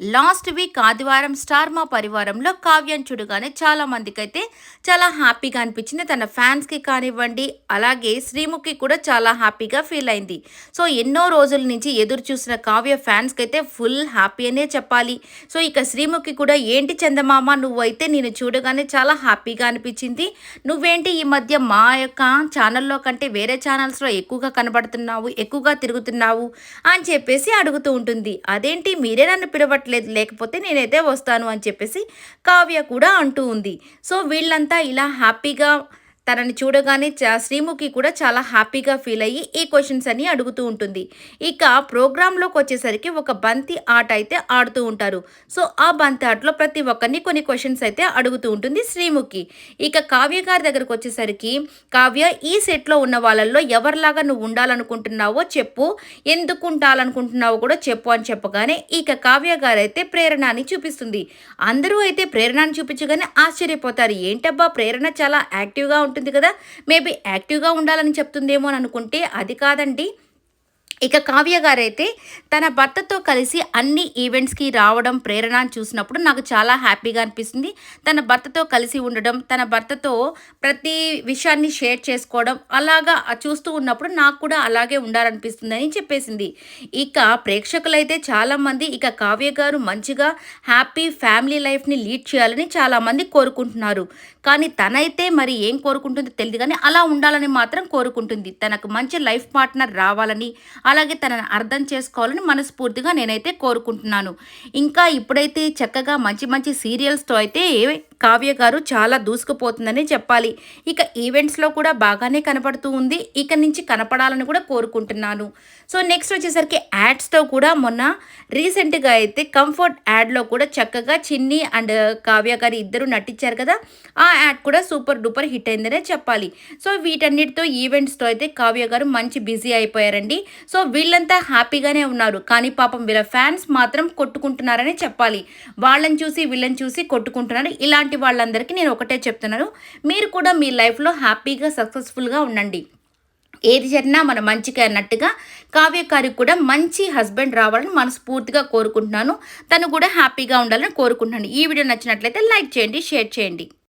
last week ఆదివారం star Maa పరివారంలో కావ్యం చూడగానే చాలా మందికైతే చాలా హ్యాపీగా అనిపించింది. తన ఫ్యాన్స్కి కానివ్వండి అలాగే శ్రీముఖి కూడా చాలా హ్యాపీగా ఫీల్ అయింది. సో ఎన్నో రోజుల నుంచి ఎదురు చూసిన కావ్య ఫ్యాన్స్కి అయితే ఫుల్ హ్యాపీ అనే చెప్పాలి. సో ఇక శ్రీముఖి కూడా ఏంటి చందమామ నువ్వైతే నేను చూడగానే చాలా హ్యాపీగా అనిపించింది. నువ్వేంటి ఈ మధ్య మా యొక్క ఛానల్లో కంటే వేరే ఛానల్స్లో ఎక్కువగా కనబడుతున్నావు ఎక్కువగా తిరుగుతున్నావు? అని చెప్పేసి అడుగుతూ ఉంటుంది. అదేంటి మీరే నన్ను పిలవట్లేదు లేకపోతే నేనైతే వస్తాను అని చెప్పేసి కావ్య కూడా అంటూ ఉంది. సో వీళ్ళంతా ఇలా హ్యాపీగా తనని చూడగానే శ్రీముఖి కూడా చాలా హ్యాపీగా ఫీల్ అయ్యి ఈ క్వశ్చన్స్ అన్ని అడుగుతూ ఉంటుంది. ఇక ప్రోగ్రాంలోకి వచ్చేసరికి ఒక బంతి ఆట అయితే ఆడుతూ ఉంటారు. సో ఆ బంతి ఆటలో ప్రతి ఒక్కరిని కొన్ని క్వశ్చన్స్ అయితే అడుగుతూ ఉంటుంది శ్రీముఖి. ఇక కావ్య గారి దగ్గరకు వచ్చేసరికి కావ్య ఈ సెట్లో ఉన్న వాళ్ళల్లో ఎవరిలాగా నువ్వు ఉండాలనుకుంటున్నావో చెప్పు. ఎందుకు ఉండాలనుకుంటున్నావో కూడా చెప్పు అని చెప్పగానే ఇక కావ్య గారు అయితే ప్రేరణ అని చూపిస్తుంది. అందరూ అయితే ప్రేరణని చూపించగానే ఆశ్చర్యపోతారు. ఏంటబ్బా ప్రేరణ చాలా యాక్టివ్గా ఉంటుంది. కదా. మేబీ యాక్టివ్గా ఉండాలని చెప్తుందేమో అని అనుకుంటే అది కాదండి. ఇక కావ్య గారైతే తన భర్తతో కలిసి అన్ని ఈవెంట్స్కి రావడం ప్రేరణ చూసినప్పుడు నాకు చాలా హ్యాపీగా అనిపిస్తుంది. తన భర్తతో కలిసి ఉండడం తన భర్తతో ప్రతి విషయాన్ని షేర్ చేసుకోవడం అలాగా చూస్తూ ఉన్నప్పుడు నాకు కూడా అలాగే ఉండాలనిపిస్తుంది అని చెప్పేసింది. ఇక ప్రేక్షకులైతే చాలామంది ఇక కావ్య గారు మంచిగా హ్యాపీ ఫ్యామిలీ లైఫ్ని లీడ్ చేయాలని చాలామంది కోరుకుంటున్నారు. కానీ తనైతే మరి ఏం కోరుకుంటుందో తెలియదు కానీ అలా ఉండాలని మాత్రం కోరుకుంటుంది. తనకు మంచి లైఫ్ పార్ట్నర్ రావాలని అలాగే తనని అర్థం చేసుకోవాలని మనస్ఫూర్తిగా నేనైతే కోరుకుంటున్నాను. ఇంకా ఇప్పుడైతే చక్కగా మంచి మంచి సీరియల్స్తో అయితే కావ్య గారు చాలా దూసుకుపోతుందని చెప్పాలి. ఇక ఈవెంట్స్లో కూడా బాగానే కనపడుతూ ఉంది. ఇక నుంచి కనపడాలని కూడా కోరుకుంటున్నాను. సో నెక్స్ట్ వచ్చేసరికి యాడ్స్తో కూడా మొన్న రీసెంట్గా అయితే కంఫర్ట్ యాడ్లో కూడా చక్కగా చిన్ని అండ్ కావ్య గారు ఇద్దరు నటించారు కదా. ఆ యాడ్ కూడా సూపర్ డూపర్ హిట్ అయిందనే చెప్పాలి. సో వీటన్నిటితో ఈవెంట్స్తో అయితే కావ్య గారు మంచి బిజీ అయిపోయారండి. సో వీళ్ళంతా హ్యాపీగానే ఉన్నారు. కానీ పాపం వీళ్ళ ఫ్యాన్స్ మాత్రం కొట్టుకుంటున్నారని చెప్పాలి. వాళ్ళని చూసి వీళ్ళని చూసి కొట్టుకుంటున్నారు. ఇలాంటి వాళ్ళందరికీ నేను ఒకటే చెప్తున్నాను. మీరు కూడా మీ లైఫ్లో హ్యాపీగా సక్సెస్ఫుల్గా ఉండండి. ఏది జరిగినా మన మంచిగా అన్నట్టుగా కావ్యకారికి కూడా మంచి హస్బెండ్ రావాలని మనస్ఫూర్తిగా కోరుకుంటున్నాను. తను కూడా హ్యాపీగా ఉండాలని కోరుకుంటున్నాను. ఈ వీడియో నచ్చినట్లయితే లైక్ చేయండి షేర్ చేయండి.